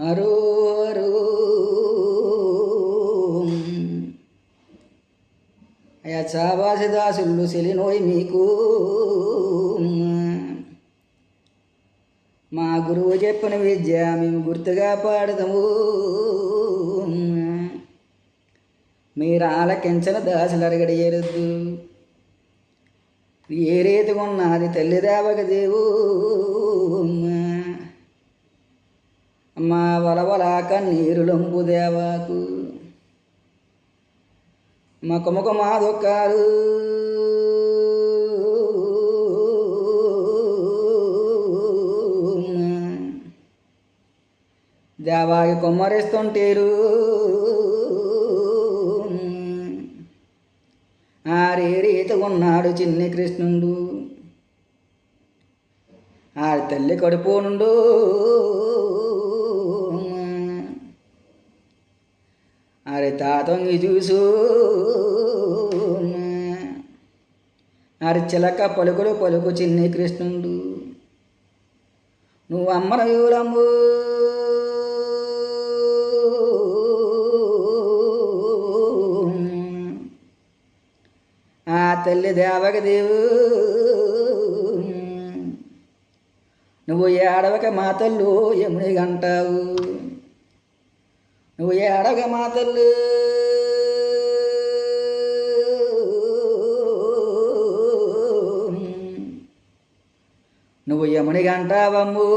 అరో అరో. అయ్యా చావాసి దాసులు సెలినోయ్ మీకు. మా గురువు చెప్పిన విద్య మేము గుర్తుగా పాడదాము. మీరు ఆలకించిన దాసులు అరగడి ఎరుద్దు ఏ రీతిగా ఉన్నది తల్లిదేవక దేవు. మా వలవలాక నీరులంబు లొంపు దేవాకు. మా కుమక మాదొక్కారు దేవాకి కొమ్మరిస్తుంటేరు. ఆరే రీత ఉన్నాడు చిన్ని కృష్ణుడు. ఆరి తల్లి కడుపు నుండు అరే తాతంగి చూసు అరే చిలక పలుకులు పలుకు చిన్ని కృష్ణుడు. నువ్వు అమ్మన ఆ తల్లి దేవక దేవు. నువ్వు ఏడవక మా తల్లు యముని అంటావు నువ్వు ఏడవక మా నువ్వు యముని అంటావమ్ము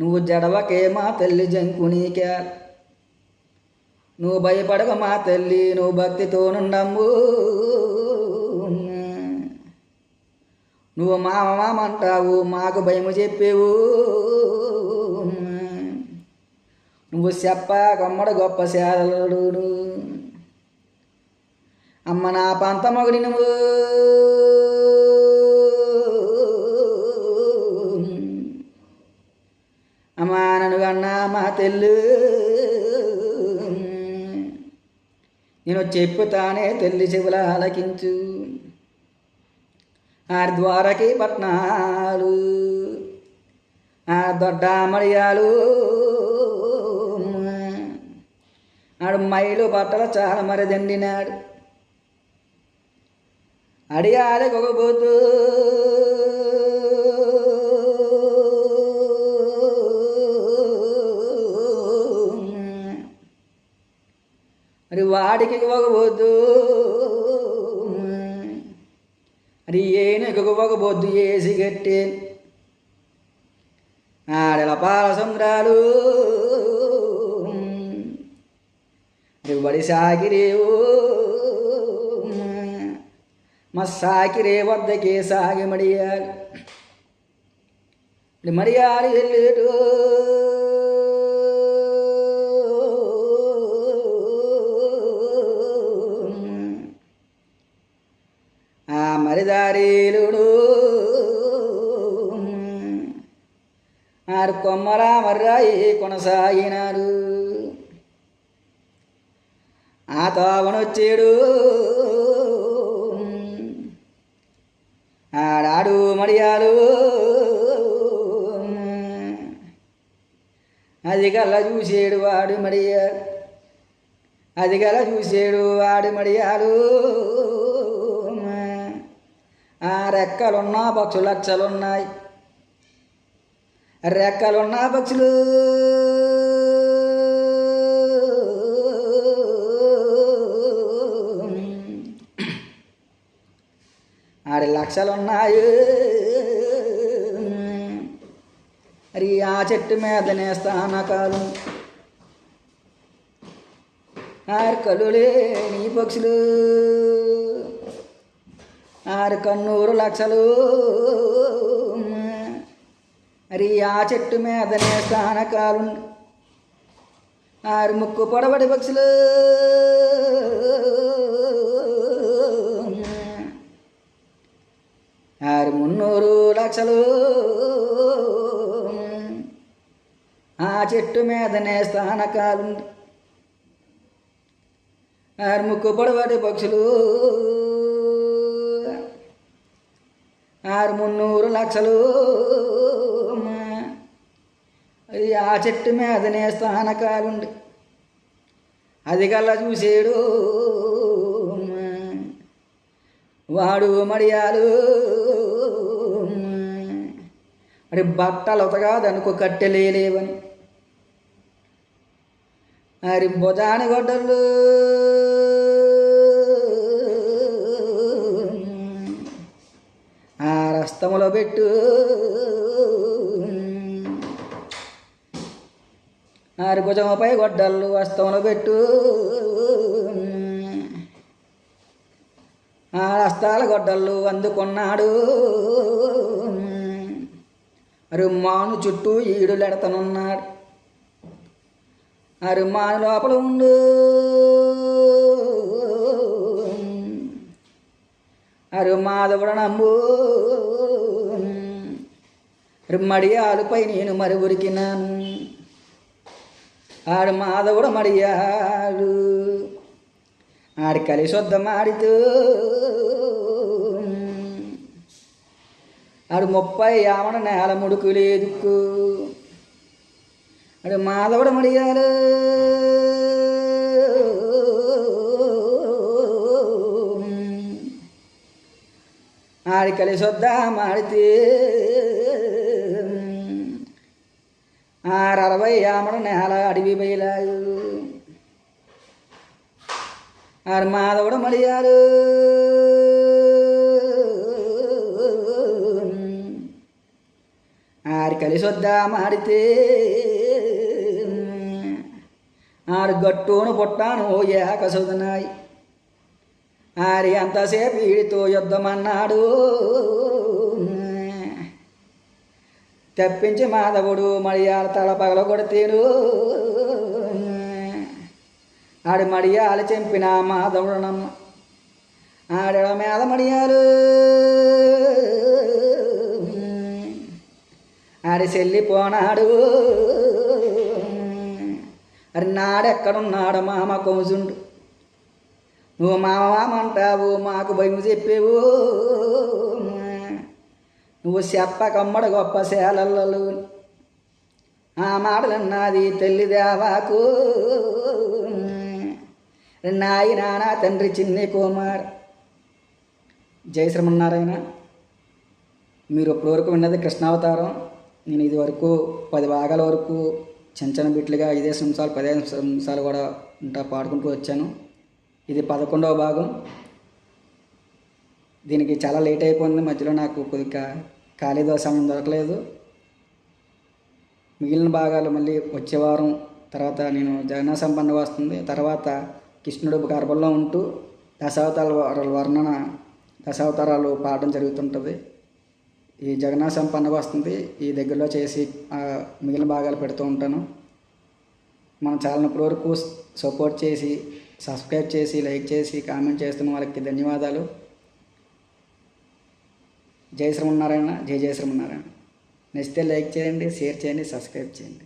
నువ్వు జడవకే మా తల్లి జంకునీకే. నువ్వు భయపడక మా తల్లి నువ్వు భక్తితోనుండమ్ము నువ్వు మామ మామంటావు మాకు భయము చెప్పేవు. నువ్వు చెప్ప కొమ్మడు గొప్ప శాలడు అమ్మ నా పంత మగుడి నువ్వు. అమ్మా నన్ను కన్నా మా తెల్లు. నేను చెప్పుతానే తెల్లి చెవుల ఆలకించు. ఆ ద్వారకి పట్నాలు. ఆ దొడ్డ మడియాలు ఆడు మైలు బట్టలు చాలా మరదండినాడు అడియాలి గొగబోతూ. మరి వాడికి ఇవ్వకపోద్దు మరి ఏనుగు ఇవ్వకపోద్దు ఏసి గట్టి ఆడల పాల సంద్రాలు మరి వడి సాగిరేవు. మా సాకిరే వద్దకే సాగి మడియాలి మడియాలి వెళ్ళేటు ఆ మరిదారీలుడు. ఆరు కొమ్మరా మర్రాయి కొనసాగినారు. ఆ తావనొచ్చాడు. ఆడాడు మడియాలు. అది కల్లా చూసాడు వాడు మడియ అది కల చూసాడు వాడు మడియాలు. ఆ రెక్కలున్న పక్షులు లక్షలున్నాయి రెక్కలున్న పక్షులు. ఆడి లక్షలున్నాయి మరి ఆ చెట్టు మీదనే స్థానకాలు ఆరు కళ్ళు లేని పక్షులు. ఆరు కన్నూరు లక్షలు. మరి ఆ చెట్టు మీదనే స్థానకాలు ఆరు ముక్కు పొడబడి పక్షులు. ఆరు మున్నూరు లక్షలు. ఆ చెట్టు మీదనే స్థానకాలు ఆరు ముక్కు పొడవాటి పక్షులు. ఆరు మున్నూరు లక్షలు. ఆ చెట్టు మీదనే స్థానకాలుండి అది కల్లా చూసేడు. వాడు మడియాలు. అరే బట్టలు ఉతగాదనుకో కట్టెలేవని మరి భుజాని గొడ్డలు. ఆ రస్తములో పెట్టు. ఆరి భుజముపై గొడ్డళ్ళు వస్తములో పెట్టు. ఆ రస్తాల గొడ్డళ్ళు అందుకున్నాడు. అరుమాను చుట్టూ ఈడులెడతనున్నాడు. అరుమాను లోపల ఉండు. అరు మాధవుడు నమ్ము మడియాలుపై నేను మరి ఉరికినాను ఆడు మాధవుడు మడియాడు. ఆడి కలిసొద్ద వద్దమాడితూ ఆడు ముప్పై యామన నేల ముడుకు లేదుకు ఆడు మాధవుడు మడియాలు. ఆడి కలిసొద్దా మాడితే. ఆరు అరవై యామడ నేల అడవి బయలాడు ఆరు మాధవుడు మడియాలు. ఆరు కలిసి వద్దామాడితే గట్టును పుట్టాను ఏక సుదనాయి. ఆరి అంతసేపు వీడితో యుద్ధమన్నాడు. తెప్పించి మాధవుడు మడియాల తల పగల కొడితేను ఆడి మడియాలు చెంపిన మాధవుడు నన్ను. ఆడల మీద మడియాలు. ఆడి చెల్లిపోనాడు అరి నాడెక్కడున్నాడు మామ కొంచుండు నువ్వు మామ మామ మాకు భయం చెప్పేవు. నువ్వు చెప్పకమ్మడ గొప్ప శాలల్లో ఆ మాటలన్నది తల్లిదేవాకు. నాయి నానా తండ్రి చిన్ని కుమార్. జై శ్రీమన్నారాయణ మీరు ఇప్పటివరకు విన్నది కృష్ణావతారం. నేను ఇది వరకు పది భాగాల వరకు చిన్న చిన్న బిట్లుగా ఐదేసి నిమిషాలు పదిహేను నిమిషాలు కూడా ఉంటా పాడుకుంటూ వచ్చాను. ఇది పదకొండవ భాగం. దీనికి చాలా లేట్ అయిపోయింది. మధ్యలో నాకు కొద్దిగా ఖాళీ సమయం దొరకలేదు. మిగిలిన భాగాలు మళ్ళీ వచ్చే వారం తర్వాత నేను జగన్నాథ సంపన్న వస్తుంది. తర్వాత కృష్ణుడు గర్భంలో ఉంటూ దశావతారాల వర్ణన దశావతారాలు పాడడం జరుగుతుంటుంది. ఈ జగన్నా పండుగ వస్తుంది. ఈ దగ్గరలో చేసి మిగిలిన భాగాలు పెడుతూ ఉంటాను. మన ఛానల్ ఇప్పటి వరకు సపోర్ట్ చేసి సబ్స్క్రైబ్ చేసి లైక్ చేసి కామెంట్ చేస్తున్న వాళ్ళకి ధన్యవాదాలు. జై శ్రీమన్నారాయణ జై జై శ్రీమన్నారాయణ. నచ్చితే లైక్ చేయండి షేర్ చేయండి సబ్స్క్రైబ్ చేయండి.